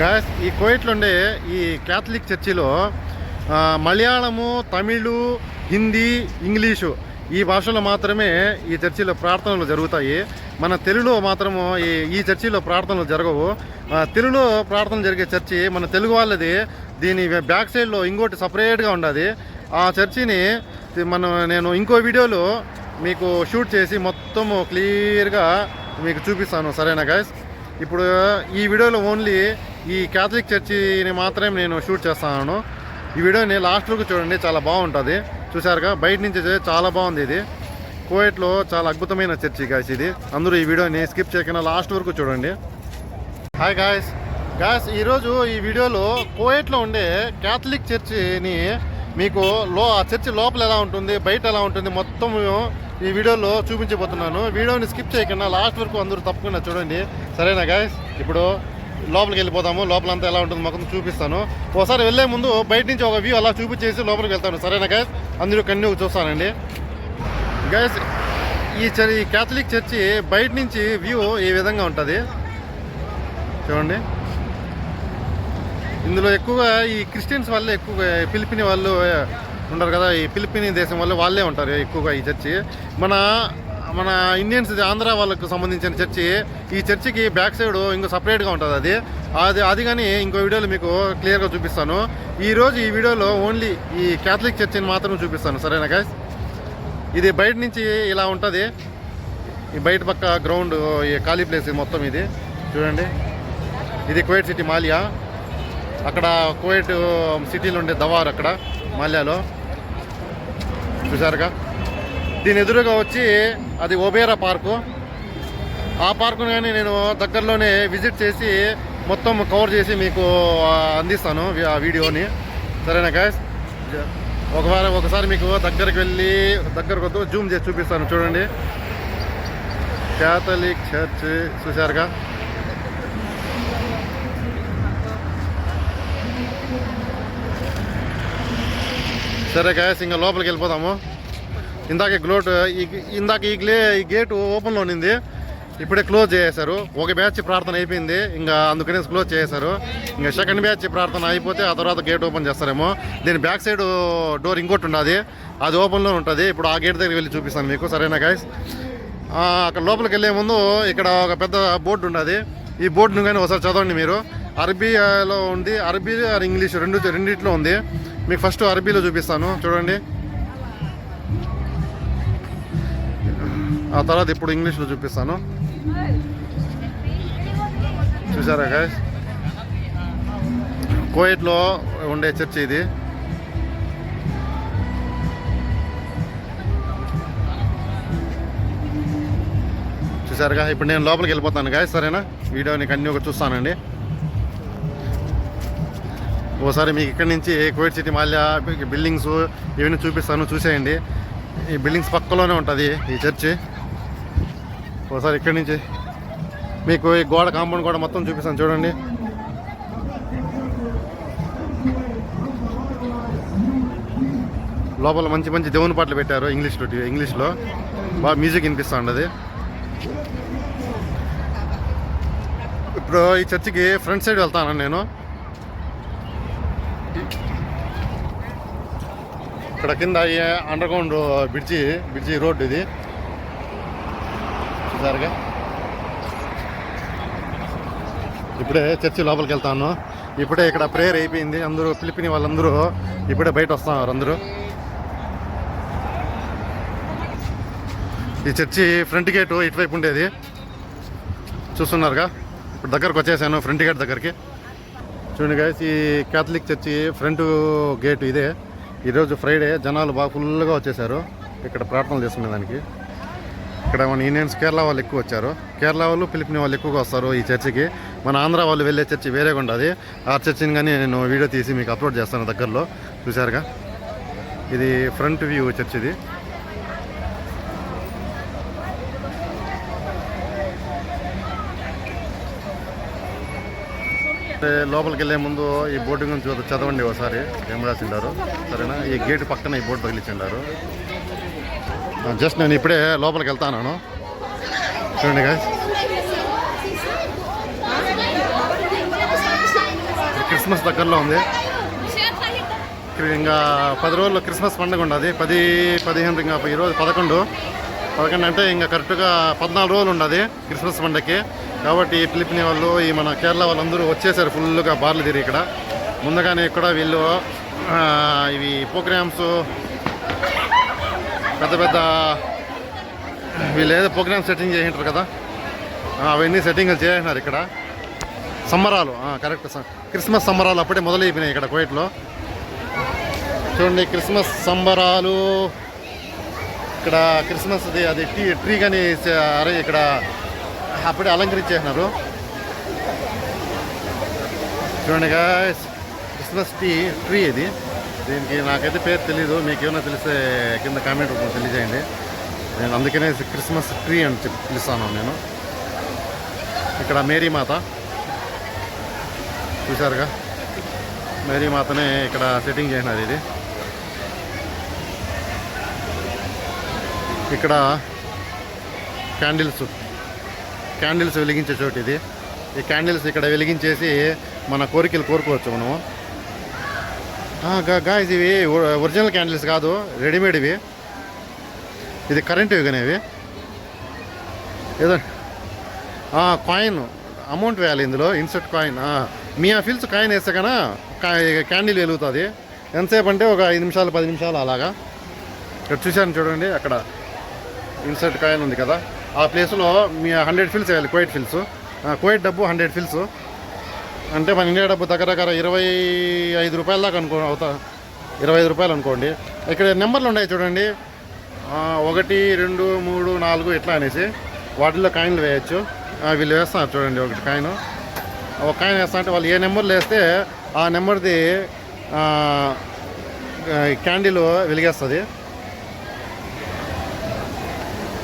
Guys ఈ కోయిట్లో ఉండే ఈ క్యాథలిక్ చర్చిలో మలయాళము తమిళు హిందీ ఇంగ్లీషు ఈ భాషలో మాత్రమే ఈ చర్చిలో ప్రార్థనలు జరుగుతాయి. మన తెలుగులో మాత్రము ఈ ఈ చర్చిలో ప్రార్థనలు జరగవు. తెలుగులో ప్రార్థన జరిగే చర్చి మన తెలుగు వాళ్ళది. దీని బ్యాక్ సైడ్లో ఇంకోటి సపరేట్గా ఉండదు. ఆ చర్చిని మనం నేను ఇంకో వీడియోలో మీకు షూట్ చేసి మొత్తము క్లియర్గా మీకు చూపిస్తాను. సరేనా గాయస్ ఇప్పుడు ఈ వీడియోలో ఓన్లీ ఈ క్యాథలిక్ చర్చిని మాత్రమే నేను షూట్ చేస్తాను. ఈ వీడియోని లాస్ట్ వరకు చూడండి చాలా బాగుంటుంది. చూసారుగా బయట నుంచి చాలా బాగుంది ఇది. కోయట్లో చాలా అద్భుతమైన చర్చి గాయస్ ఇది. అందరూ ఈ వీడియోని స్కిప్ చేయకుండా లాస్ట్ వరకు చూడండి. హాయ్ గాయస్ గాయస్ ఈరోజు ఈ వీడియోలో కోయట్లో ఉండే క్యాథలిక్ చర్చిని మీకు లో ఆ చర్చి లోపల ఎలా ఉంటుంది బయట ఎలా ఉంటుంది మొత్తం ఈ వీడియోలో చూపించబోతున్నాను. వీడియోని స్కిప్ చేయకుండా లాస్ట్ వరకు అందరూ తప్పకుండా చూడండి. సరేనా గాయస్ ఇప్పుడు లోపలికి వెళ్ళిపోతాము. లోపలంతా ఎలా ఉంటుంది మొత్తం చూపిస్తాను. ఒకసారి వెళ్ళే ముందు బయట నుంచి ఒక వ్యూ అలా చూపించేసి లోపలికి వెళ్తాను. సరేనా గాయస్ అందరూ కన్యూ చూస్తానండి. గాయస్ ఈ చర్ ఈ క్యాథలిక్ చర్చి బయట నుంచి వ్యూ ఈ విధంగా ఉంటుంది. చూడండి. ఇందులో ఎక్కువగా ఈ క్రిస్టియన్స్ వాళ్ళే ఎక్కువగా పిలిపిని వాళ్ళు ఉంటారు కదా? ఈ పిలిపిని దేశం వాళ్ళు వాళ్ళే ఉంటారు ఎక్కువగా ఈ చర్చి మన మన ఇండియన్స్ ఇది ఆంధ్ర వాళ్ళకు సంబంధించిన చర్చి. ఈ చర్చికి బ్యాక్ సైడ్ ఇంకో సపరేట్గా ఉంటుంది అది. అది అది కానీ ఇంకో వీడియోలో మీకు క్లియర్గా చూపిస్తాను. ఈరోజు ఈ వీడియోలో ఓన్లీ ఈ క్యాథలిక్ చర్చిని మాత్రం చూపిస్తాను సరేనా గాయస్ ఇది బయట నుంచి ఇలా ఉంటుంది. ఈ బయట పక్క గ్రౌండ్ ఈ ఖాళీ ప్లేస్ మొత్తం ఇది. చూడండి. ఇది కువైట్ సిటీ మాలియా అక్కడ కువైట్ సిటీలో um, ఉండే దవార్ అక్కడ మాల్యాలో చూసారుగా దీని ఎదురుగా వచ్చి అది ఒబేరా పార్కు. ఆ పార్కును కానీ నేను దగ్గరలోనే విజిట్ చేసి మొత్తం కవర్ చేసి మీకు అందిస్తాను ఆ వీడియోని. సరేనా గాయస్ ఒకసారి ఒకసారి మీకు దగ్గరికి వెళ్ళి దగ్గరకు వద్దు జూమ్ చేసి చూపిస్తాను చూడండి. క్యాథలిక్ చర్చ్ చూశారుగా? సరే గాయస్ ఇంకా లోపలికి వెళ్ళిపోదాము. ఇందాక గ్లోట్ ఈ ఇందాక ఈ గ్లే ఈ గేట్ ఓపెన్లో ఉన్నింది. ఇప్పుడే క్లోజ్ చేసేశారు. ఒక బ్యాచ్ ప్రార్థన అయిపోయింది. ఇంకా అందుకనే క్లోజ్ చేసేశారు. ఇంకా సెకండ్ బ్యాచ్ ప్రార్థన అయిపోతే ఆ తర్వాత గేట్ ఓపెన్ చేస్తారేమో. దీని బ్యాక్ సైడ్ డోర్ ఇంకోటి ఉన్నది అది ఓపెన్లో ఉంటుంది. ఇప్పుడు ఆ గేట్ దగ్గరికి వెళ్ళి చూపిస్తాను మీకు. సరేనా గాయస్ అక్కడ లోపలికి వెళ్ళే ముందు ఇక్కడ ఒక పెద్ద బోర్డు ఉన్నది ఈ బోర్డును కానీ ఒకసారి చదవండి మీరు. అరబీలో ఉంది. అరబీ ఆర్ ఇంగ్లీష్ రెండు రెండిట్లో ఉంది. మీకు ఫస్ట్ అరబీలో చూపిస్తాను. చూడండి. ఆ తర్వాత ఇప్పుడు ఇంగ్లీష్లో చూపిస్తాను. చూసారా గాయస్ కోయట్లో ఉండే చర్చి ఇది. చూసారుగా? ఇప్పుడు నేను లోపలికి వెళ్ళిపోతాను గాయ సరేనా? వీడియోని ఒక చూస్తానండి. ఓసారి మీకు ఇక్కడి నుంచి కోవిడ్ సిటీ మాల్యా బిల్డింగ్స్ ఇవన్నీ చూపిస్తాను చూసేయండి. ఈ బిల్డింగ్స్ పక్కలోనే ఉంటుంది ఈ చర్చి. ఒకసారి ఇక్కడి నుంచి మీకు ఈ గోడ కాంపౌండ్ కూడా మొత్తం చూపిస్తాను చూడండి. లోపల మంచి మంచి దేవుని పాటలు పెట్టారు ఇంగ్లీష్లో ఇంగ్లీష్లో బాగా మ్యూజిక్ వినిపిస్తూ ఉండదు ఇప్పుడు ఈ చర్చికి ఫ్రంట్ సైడ్ వెళ్తాను నేను? ఇక్కడ కింద ఈ underground bridge bridge road ఇది. చూసారుగా ఇప్పుడే చర్చి లోపలికి వెళ్తాను ఇప్పుడే ఇక్కడ ప్రేయర్ అయిపోయింది. అందరూ పిలిపిని వాళ్ళందరూ ఇప్పుడే బయట వస్తున్నారు అందరూ. ఈ చర్చి ఫ్రంట్ గేట్ ఇటువైపు ఉండేది. చూస్తున్నారుగా? ఇప్పుడు దగ్గరకు వచ్చేసాను ఫ్రంట్ గేట్ దగ్గరికి. చూడండి గాయస్ ఈ క్యాథలిక్ చర్చి ఫ్రంట్ గేట్ ఇదే. ఈరోజు ఫ్రైడే. జనాలు బాగా ఫుల్గా వచ్చేసారు. ఇక్కడ ప్రార్థనలు చేసుకునే దానికి ఇక్కడ మన ఇండియన్స్ కేరళ వాళ్ళు ఎక్కువ వచ్చారు. కేరళ వాళ్ళు పిలిపిన వాళ్ళు ఎక్కువగా వస్తారు ఈ చర్చికి. మన ఆంధ్ర వాళ్ళు వెళ్ళే చర్చి వేరేగా ఉండదు. ఆ చర్చిని కానీ నేను వీడియో తీసి మీకు అప్లోడ్ చేస్తాను దగ్గరలో. చూసారుగా ఇది ఫ్రంట్ వ్యూ చర్చ్ ఇది అంటే లోపలికి వెళ్ళే ముందు ఈ బోర్డు గురించి చదవండి ఒకసారి. ఏం రాసిండారు? సరేనా? ఈ గేట్ పక్కన ఈ బోర్డు తగిలించిండారు జస్ట్ నేను ఇప్పుడే లోపలికి వెళ్తాను చూడండి గాయస్ క్రిస్మస్ దగ్గరలో ఉంది. ఇంకా పది రోజుల్లో క్రిస్మస్ పండుగ ఉండదు. పది పదిహేను ఇంకా ఈరోజు పదకొండు. పదకొండు అంటే ఇంకా కరెక్ట్గా పద్నాలుగు రోజులు ఉండదు క్రిస్మస్ పండగకి కాబట్టి ఈ వాళ్ళు ఈ మన కేరళ వాళ్ళందరూ వచ్చేసారు ఫుల్గా బార్లు తిరిగి ఇక్కడ. ముందుగానే ఇక్కడ వీళ్ళు ఇవి ప్రోగ్రామ్స్ పెద్ద పెద్ద వీళ్ళు ఏదో ప్రోగ్రామ్ సెట్టింగ్ చేసింటారు కదా. అవన్నీ సెట్టింగ్లు చేసినారు ఇక్కడ. సంబరాలు కరెక్ట్ క్రిస్మస్ సంబరాలు అప్పుడే మొదలైపోయినాయి ఇక్కడ కోయిట్లో చూడండి క్రిస్మస్ సంబరాలు. ఇక్కడ క్రిస్మస్ అది అది ట్రీ ట్రీ కానీ అరే ఇక్కడ అప్పుడే అలంకరించేసినారు చూడండి క్రిస్మస్ ట్రీ ట్రీ ఇది. దీనికి నాకైతే పేరు తెలీదు మీకేమైనా తెలిస్తే కింద కామెంట్ రూపంలో తెలియజేయండి. నేను అందుకనే క్రిస్మస్ ట్రీ అని చెప్పి పిలుస్తాను నేను. ఇక్కడ మేరీ మాత. చూశారుగా? మేరీ మాతనే ఇక్కడ సెట్టింగ్ చేసినారు ఇది. ఇక్కడ క్యాండిల్స్ క్యాండిల్స్ వెలిగించే చోటు ఇది. ఈ క్యాండిల్స్ ఇక్కడ వెలిగించేసి మన కోరికలు కోరుకోవచ్చు మనము. గాయస్ ఇవి ఒరిజినల్ క్యాండిల్స్ కాదు రెడీమేడ్ ఇవి. ఇది కరెంట్ కానీ ఇవి. ఏదో కాయిన్ అమౌంట్ వేయాలి ఇందులో ఇన్సర్ట్ కాయిన్ మీ ఆ ఫిల్స్ కాయిన్ వేస్తే కన్నా క్యాండిల్ వెలుగుతుంది. ఎంతసేపు అంటే ఒక ఐదు నిమిషాలు పది నిమిషాలు అలాగా. ఇక్కడ చూశాను చూడండి అక్కడ ఇన్సర్ట్ కాయిన్ ఉంది కదా. ఆ ప్లేస్లో మీ హండ్రెడ్ ఫిల్స్ వేయాలి కోయిట్ ఫిల్స్ కోయిట్ డబ్బు హండ్రెడ్ ఫిల్స్ అంటే మన ఇండియా డబ్బు దగ్గర దగ్గర ఇరవై ఐదు రూపాయల దాకా అనుకో అవుతా. ఇరవై ఐదు రూపాయలు అనుకోండి. ఇక్కడ నెంబర్లు ఉన్నాయి చూడండి. ఒకటి రెండు మూడు నాలుగు ఇట్లా అనేసి వాటిల్లో కాయిన్లు వేయచ్చు. వీళ్ళు వేస్తున్నారు చూడండి ఒకటి కాయిన్. ఒక కాయిన్ వేస్తా అంటే వాళ్ళు ఏ నెంబర్లు వేస్తే ఆ నెంబర్ది క్యాండిల్ వెలిగేస్తుంది.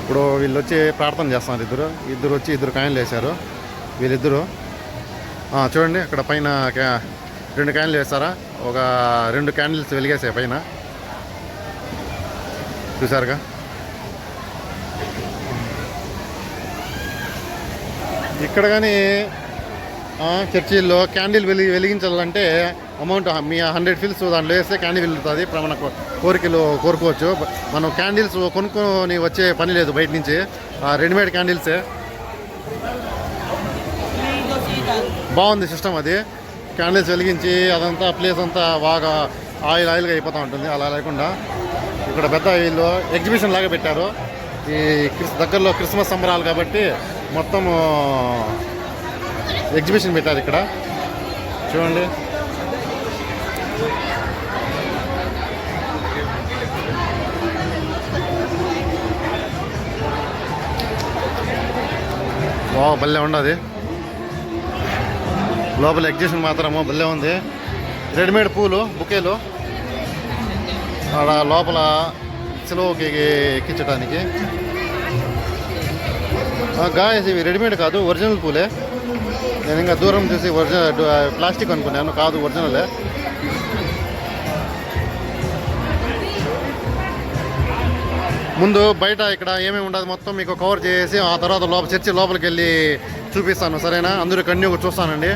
ఇప్పుడు వీళ్ళు వచ్చి ప్రార్థన చేస్తున్నారు ఇద్దరు. ఇద్దరు వచ్చి ఇద్దరు కాయిన్లు వేశారు. వీళ్ళిద్దరు చూడండి అక్కడ పైన క్యా- రెండు క్యాండిల్ వేస్తారా ఒక రెండు క్యాండిల్స్ వెలిగేసాయి పైన. చూసారుగా ఇక్కడ కానీ చర్చిల్లో క్యాండిల్ వెలి వెలిగించాలంటే అమౌంట్ మీ హండ్రెడ్ ఫిల్స్ దాంట్లో వేస్తే క్యాండిల్ వెలుగుతుంది. ఇప్పుడు మన కోరికలు కోరుకోవచ్చు. మనం క్యాండిల్స్ కొనుక్కొని వచ్చే పని లేదు బయట నుంచి. రెడీమేడ్ క్యాండిల్సే. బాగుంది సిస్టమ్ అది. క్యాండిల్స్ వెలిగించి అదంతా ప్లేస్ అంతా బాగా ఆయిల్ ఆయిల్గా అయిపోతూ ఉంటుంది. అలా లేకుండా ఇక్కడ పెద్ద వీళ్ళు ఎగ్జిబిషన్ లాగా పెట్టారు. ఈ క్రిస్ దగ్గరలో క్రిస్మస్ సంబరాలు కాబట్టి మొత్తం ఎగ్జిబిషన్ పెట్టారు ఇక్కడ. చూడండి. బాగా భలే ఉండదు. లోపల ఎగ్జిబిషన్ మాత్రము భలే ఉంది. రెడీమేడ్ పూలు బుకేలు. ఆడ లోపల సిలువకి ఎక్కించడానికి. గాయస్ ఇవి రెడీమేడ్ కాదు ఒరిజినల్ పూలే. నేను ఇంకా దూరం చూసి ఒరిజినల్ ప్లాస్టిక్ అనుకున్నాను కాదు ఒరిజినలే ముందు బయట ఇక్కడ ఏమేమి ఉండదు మొత్తం మీకు కవర్ చేసి ఆ తర్వాత లోపల చర్చి లోపలికి వెళ్ళి చూపిస్తాను సరేనా? అందరూ కన్యూ చూస్తానండి.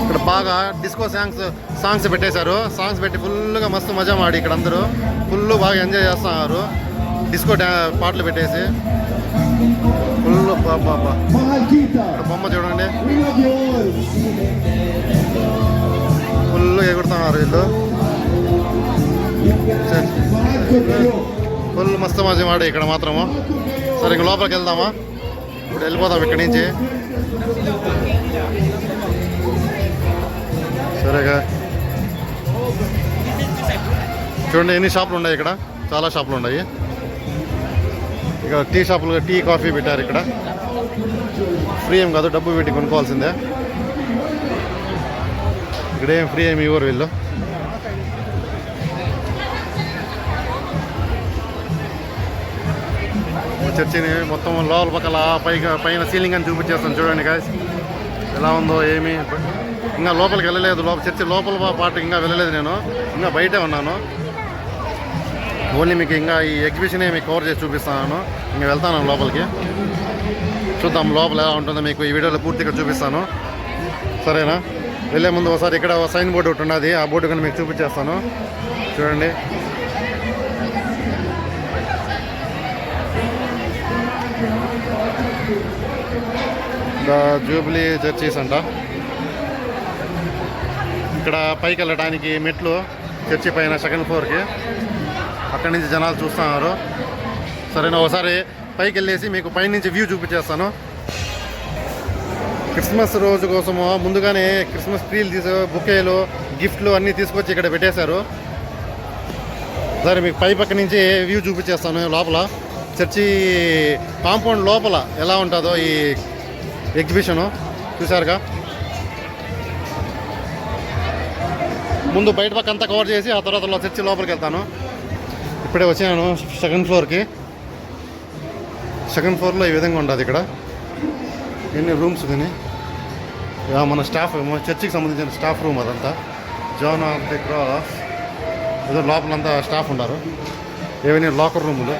ఇక్కడ బాగా డిస్కో సాంగ్స్ సాంగ్స్ పెట్టేశారు. సాంగ్స్ పెట్టి ఫుల్గా మస్తు మజా మాడి ఇక్కడ అందరూ. ఫుల్ బాగా ఎంజాయ్ చేస్తున్నారు. డిస్కో పాటలు పెట్టేసి. ఫుల్ బాబా బొమ్మ చూడండి. We love ఫుల్ వీళ్ళు. ఫుల్ మస్తు మజా ఇక్కడ మాత్రము. సరే ఇంక లోపలికి వెళ్దామా? ఇప్పుడు వెళ్ళిపోదాం ఇక్కడి నుంచి. సరేగా. చూడండి ఎన్ని షాపులు ఉన్నాయి ఇక్కడ? చాలా షాపులు ఉన్నాయి. ఇక టీ షాపులు టీ కాఫీ పెట్టారు ఇక్కడ. ఫ్రీ ఏం కాదు డబ్బు పెట్టి కొనుక్కోవాల్సిందే. ఇక్కడ ఏం ఫ్రీ ఏమి ఇవ్వరు వీళ్ళు. చర్చిని మొత్తం లోపల పక్కల పైగా పైన సీలింగ్ అని చూపించేస్తాను చూడండి గాయస్ ఎలా ఉందో ఏమి? ఇంకా లోపలికి వెళ్ళలేదు. లోపల చర్చి లోపల పాటు ఇంకా వెళ్ళలేదు నేను. ఇంకా బయటే ఉన్నాను. ఓన్లీ మీకు ఇంకా ఈ ఎగ్జిబిషనే మీకు కవర్ చేసి చూపిస్తాను. ఇంకా వెళ్తాను లోపలికి. చూద్దాం లోపల ఎలా ఉంటుందో మీకు ఈ వీడియోలో పూర్తిగా చూపిస్తాను. సరేనా? వెళ్ళే ముందు ఒకసారి ఇక్కడ ఒక సైన్ బోర్డు ఒకటి ఉన్నది. ఆ బోర్డు కానీ మీకు చూపించేస్తాను. చూడండి. ద జూబ్లీ చర్చీస్ అంట. ఇక్కడ పైకి వెళ్ళడానికి మెట్లు చర్చి పైన సెకండ్ ఫ్లోర్కి. అక్కడి నుంచి జనాలు చూస్తున్నారు. సరేనా ఒకసారి పైకి వెళ్ళేసి మీకు పైనుంచి వ్యూ చూపించేస్తాను. క్రిస్మస్ రోజు కోసము ముందుగానే క్రిస్మస్ ట్రీలు తీసు బుకేలు గిఫ్ట్లు అన్నీ తీసుకొచ్చి ఇక్కడ పెట్టేశారు. సరే మీకు పై పక్క నుంచి వ్యూ చూపించేస్తాను లోపల. చర్చి కాంపౌండ్ లోపల ఎలా ఉంటుందో ఈ ఎగ్జిబిషను చూసారుగా ముందు బయట పక్క అంతా కవర్ చేసి ఆ తర్వాత చర్చి లోపలికి వెళ్తాను. ఇప్పుడే వచ్చాను సెకండ్ ఫ్లోర్కి. సెకండ్ ఫ్లోర్లో ఈ విధంగా ఉంటుంది ఇక్కడ. ఎన్ని రూమ్స్ కానీ మన స్టాఫ్ చర్చికి సంబంధించిన స్టాఫ్ రూమ్ అదంతా. జాన్ ఆఫ్ ది క్రాస్ ఏదో లోపలంతా స్టాఫ్ ఉన్నారు. ఏవైనా లాకర్ రూములు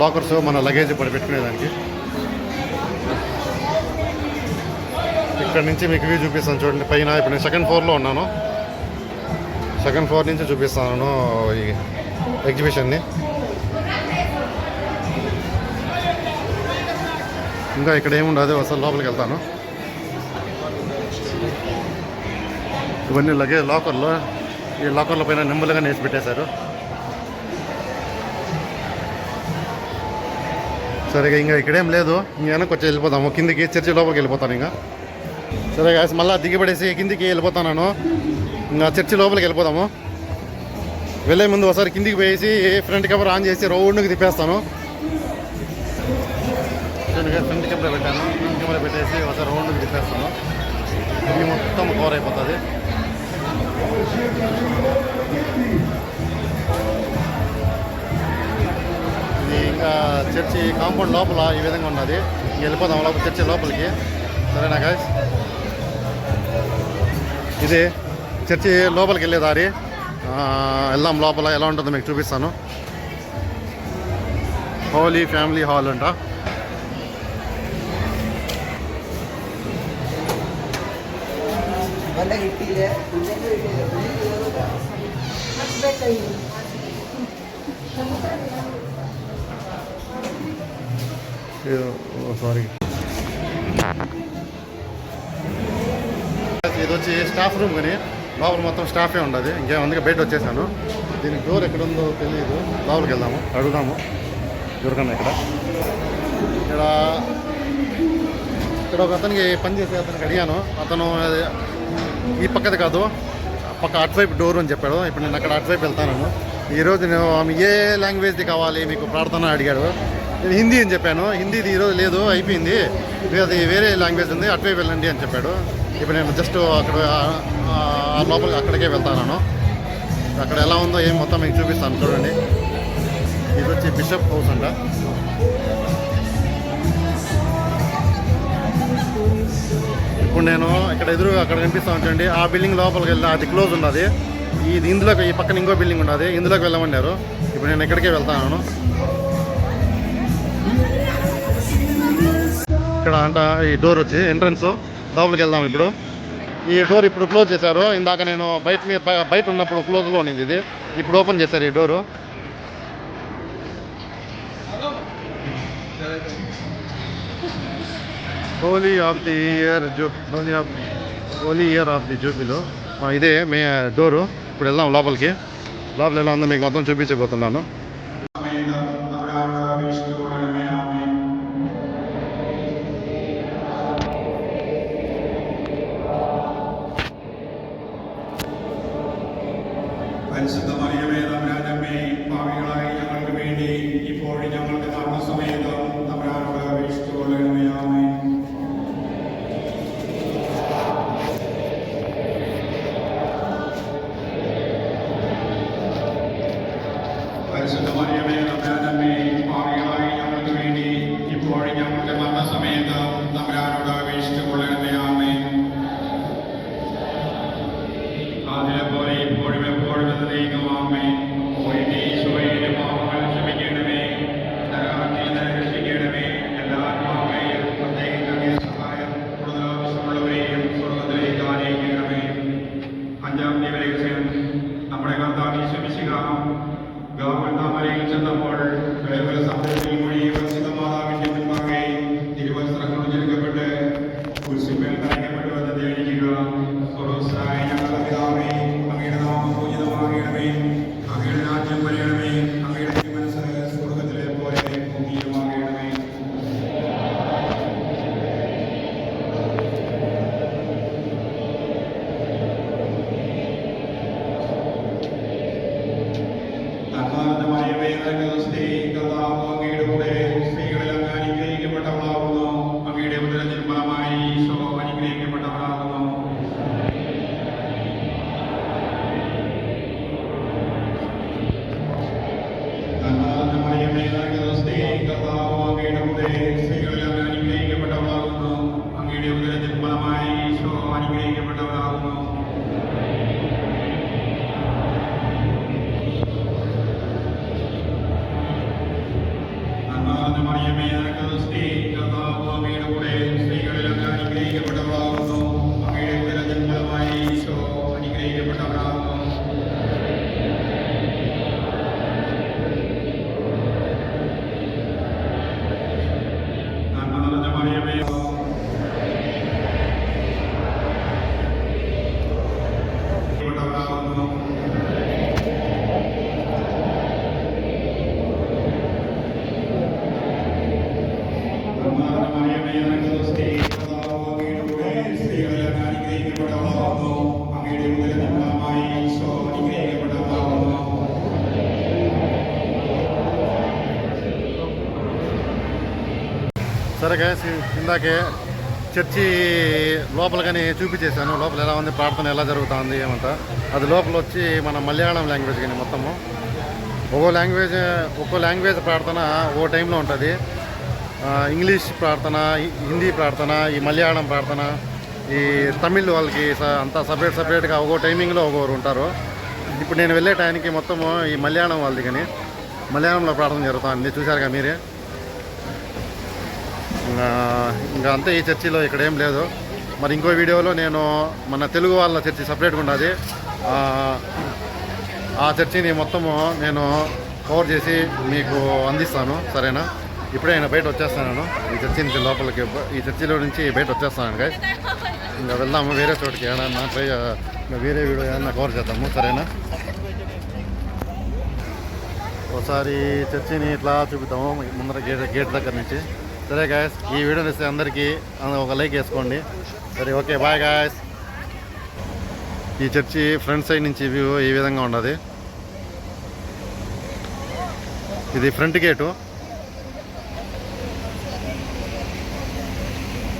లాకర్స్ మన లగేజ్ పడి పెట్టుకునేదానికి. ఇక్కడ నుంచి మీకు వ్యూ చూపిస్తాను చూడండి. పైన ఇప్పుడు నేను సెకండ్ ఫ్లోర్లో ఉన్నాను. సెకండ్ ఫ్లోర్ నుంచి చూపిస్తాను ఈ ఎగ్జిబిషన్ని ఇంకా ఇక్కడ ఏముండదు అసలు లోపలికి వెళ్తాను. ఇవన్నీ లగేజ్ లాకర్లో ఈ లాకర్ల పైన నెంబర్లుగా నేసి పెట్టేశారు. సరే ఇంకా ఇక్కడేం లేదు. ఇంకా వెనక్కి వచ్చి వెళ్ళిపోతాము. కిందికి చర్చి లోపలికి వెళ్ళిపోతాను ఇంకా. సరే గాయస్ మళ్ళీ దిగిపడేసి కిందికి వెళ్ళిపోతాను ఇంకా చర్చి లోపలికి వెళ్ళిపోతాము. వెళ్ళే ముందు ఒకసారి కిందికి పోయేసి ఫ్రంట్ కవర్ ఆన్ చేసి రౌండ్కి తిప్పేస్తాను. ఫ్రంట్ కెమెరా పెట్టాను. ఫ్రంట్ కెమెరా పెట్టేసి ఒకసారి రౌండ్కి తిప్పేస్తాను. ఇది మొత్తం కవర్ అయిపోతుంది. ఇది ఇంకా చర్చి కాంపౌండ్ లోపల ఈ విధంగా ఉన్నది. ఇంక వెళ్ళిపోదాం లోపల చర్చి లోపలికి. సరేనా గాయస్ ఇది చర్చి లోపలికి వెళ్ళే దారి. వెళ్దాం లోపల ఎలా ఉంటుందో మీకు చూపిస్తాను. హోలీ ఫ్యామిలీ హాల్ అంట. సారీ. ఇది వచ్చి స్టాఫ్ రూమ్ కానీ లోపల మొత్తం స్టాఫే ఉండదు. ఇంకేం అందుకే బయట వచ్చేసాను. దీనికి డోర్ ఎక్కడ ఉందో తెలియదు లోపలికి వెళ్దాము అడుగుదాము. దొరకన్నా ఇక్కడ. ఇక్కడ ఇక్కడ ఒక అతనికి పని చేసే అతనికి అడిగాను. అతను ఈ పక్కది కాదు పక్క అటువైపు డోర్ అని చెప్పాడు. ఇప్పుడు నేను అక్కడ అటువైపు వెళ్తాను. ఈరోజు నేను ఆమె ఏ లాంగ్వేజ్ది కావాలి మీకు ప్రార్థన అడిగాడు. నేను హిందీ అని చెప్పాను. హిందీది ఈరోజు లేదు అయిపోయింది. అది వేరే లాంగ్వేజ్ ఉంది అటువైపు వెళ్ళండి అని చెప్పాడు. ఇప్పుడు నేను జస్ట్ అక్కడ ఆ- అక్కడికే వెళ్తాను అక్కడ ఎలా ఉందో ఏం మొత్తం మీకు చూపిస్తాను చూడండి. ఇది వచ్చి బిషప్ హౌస్ అంట. ఇప్పుడు నేను ఇక్కడ ఎదురు అక్కడ కనిపిస్తా ఉంచండి ఆ బిల్డింగ్ లోపలికి వెళ్ళి అది క్లోజ్ ఉన్నది. ఇది ఇందులోకి ఈ పక్కన ఇంకో బిల్డింగ్ ఉన్నది. ఇందులోకి వెళ్ళమన్నారు ఇప్పుడు నేను ఇక్కడికే వెళ్తాను ఇక్కడ అంట ఈ డోర్ వచ్చి ఎంట్రన్స్ లోపలికి వెళ్దాం ఇప్పుడు. ఈ డోర్ ఇప్పుడు క్లోజ్ చేశారు. ఇందాక నేను బయట మీద బయట ఉన్నప్పుడు క్లోజ్లో ఉంది ఇది. ఇప్పుడు ఓపెన్ చేశారు ఈ door holy of the year zoo holy of holy year of the జూబిలో ఇదే మే డోరు ఇప్పుడు వెళ్దాం లోపలికి. లోపల ఎలా ఉందో మీకు మొత్తం చూపించబోతున్నాను. en laying along me. winning Thanks. సరే ఇందాకే చర్చి లోపల కానీ చూపించేశాను. లోపల ఎలా ఉంది ప్రార్థన ఎలా జరుగుతుంది ఏమంతా. అది లోపల వచ్చి మన మలయాళం లాంగ్వేజ్ కానీ మొత్తము. ఒక్కో లాంగ్వేజ్ ఒక్కో లాంగ్వేజ్ ప్రార్థన ఓ టైంలో ఉంటుంది. ఇంగ్లీష్ ప్రార్థన హిందీ ప్రార్థన ఈ మలయాళం ప్రార్థన ఈ తమిళ్ వాళ్ళకి స- అంతా సపరేట్ సపరేట్గా ఒక్కో టైమింగ్లో ఒక్కొక్కరు ఉంటారు. ఇప్పుడు నేను వెళ్ళే టైంకి మొత్తము ఈ మలయాళం వాళ్ళది కానీ మలయాళంలో ప్రార్థన జరుగుతుంది. చూశారుగా మీరే? ఇంకా అంతే ఈ చర్చిలో ఇక్కడ ఏం లేదు. మరి ఇంకో వీడియోలో నేను మన తెలుగు వాళ్ళ చర్చి సపరేట్గా ఉన్నది ఆ, చర్చిని మొత్తము నేను కవర్ చేసి మీకు అందిస్తాను. సరేనా? ఇప్పుడే నేను బయట వచ్చేస్తాను ఈ చర్చి నుంచి లోపలికి ఈ చర్చిలో నుంచి బయట వచ్చేస్తాను guys. ఇంకా వెళ్దాము వేరే చోటికి. ఏమన్నా ట్రై ఇంకా వేరే వీడియో ఏమన్నా కవర్ చేద్దాము సరేనా? ఒకసారి చర్చిని ఇట్లా చూపిద్దాము ముందర గేట్ గేట్ దగ్గర నుంచి. సరే గాయస్ ఈ వీడియో ఇస్తే అందరికీ ఒక లైక్ వేసుకోండి. సరే ఓకే బాయ్ గాయస్ ఈ చర్చి ఫ్రంట్ సైడ్ నుంచి వ్యూ ఈ విధంగా ఉన్నది. ఇది ఫ్రంట్ గేటు.